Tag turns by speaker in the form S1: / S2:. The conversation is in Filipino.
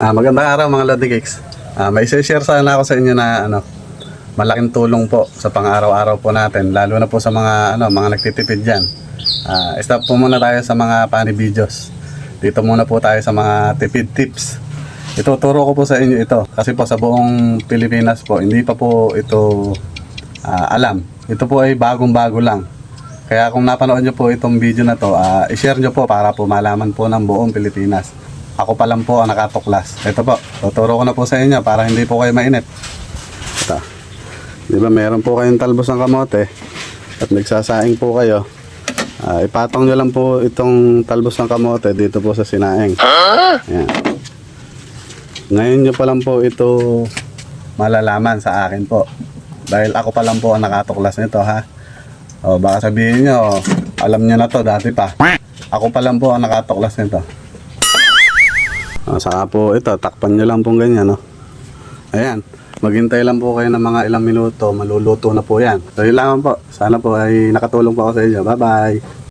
S1: Ah, magandang araw mga Lodi Geeks. Ah, may share sana ako sa inyo na ano, malaking tulong po sa pang-araw-araw po natin, lalo na po sa mga ano, mga nagtitipid diyan. Ah, stop po muna tayo sa mga funny videos. Dito muna po tayo sa mga tipid tips. Ituturo ko po sa inyo ito kasi po sa buong Pilipinas po hindi pa po ito ah, alam. Ito po ay bagong-bago lang. Kaya kung napanood nyo po itong video na to, ah, i-share nyo po para po malaman po ng buong Pilipinas. Ako pa lang po ang nakatuklas. Ito po, tuturo ko na po sa inyo para hindi po kayo mainit. Ito. Di ba meron po kayong talbos ng kamote at nagsasaing po kayo. Ah, ipatong nyo lang po itong talbos ng kamote dito po sa sinaing. Ayan. Ngayon nyo pa lang po ito malalaman sa akin po. Dahil ako pa lang po ang nakatuklas nito ha. O baka sabihin nyo, alam nyo na to dati pa. Ako pa lang po ang nakatuklas nito. O, saka po ito, takpan nyo lang pong ganyan no. Ayan. Maghintay lang po kayo ng mga ilang minuto, maluluto na po yan. So yun lang po. Sana po ay nakatulong po ako sa inyo. Bye bye.